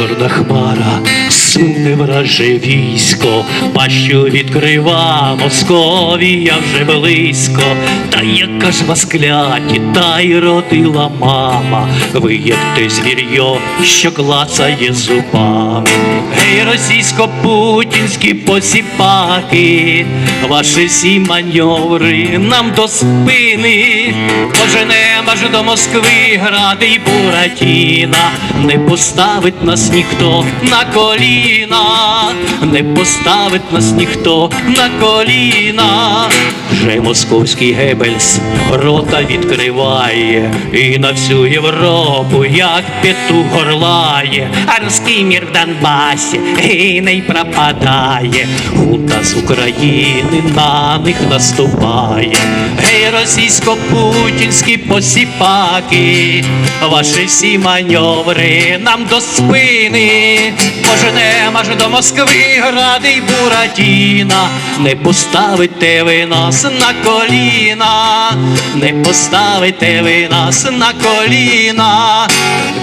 Gönül dıhmara суне враже військо, пащу відкрива, Московія вже близько, та яка ж вас кляті, та й родила мама, ви як те звір'йо, що клацає зубами. Гей, російсько-путінські посіпаки, ваші всі маньоври нам до спини, поженем аж до Москви, гради й Буратіна, не поставить нас ніхто на коліна, не поставить нас ніхто на коліна. Вже московський Гебельс рота відкриває і на всю Європу, як петух горлає, а руський мір в Донбасі гине й пропадає. Гунта з України на них наступає. Гей, російсько-путінські посіпаки, ваші всі маневри нам до спини. Поженем аж до Москви, гради й Буратіна, не поставите ви нас на коліна, не поставите ви нас на коліна,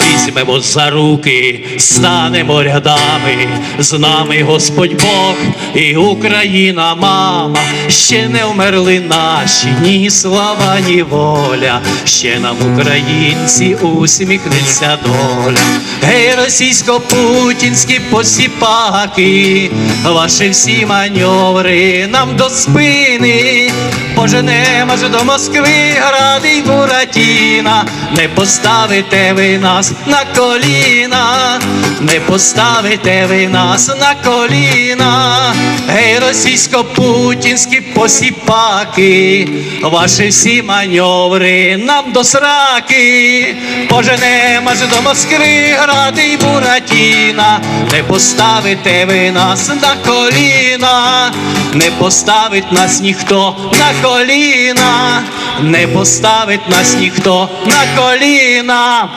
візьмемо за руки, станемо рядами, з нами Господь Бог і Україна, мама, ще не вмерли наші, ні слава, ні воля, ще нам, українці, усміхнеться доля. Гей, російсько-путінські посіпаки, ваші всі маневри нам до спини, поженем аж до Москви, гради й Буратіна, не поставите ви нас на коліна, не поставите ви нас на коліна, гей, російсько-путінські посіпаки, ваші всі маневри нам до сраки, поженем аж до Москви, гради й Буратіна, не поставите ви нас на коліна, не поставить нас ніхто на коліна, не поставить нас ніхто на коліна.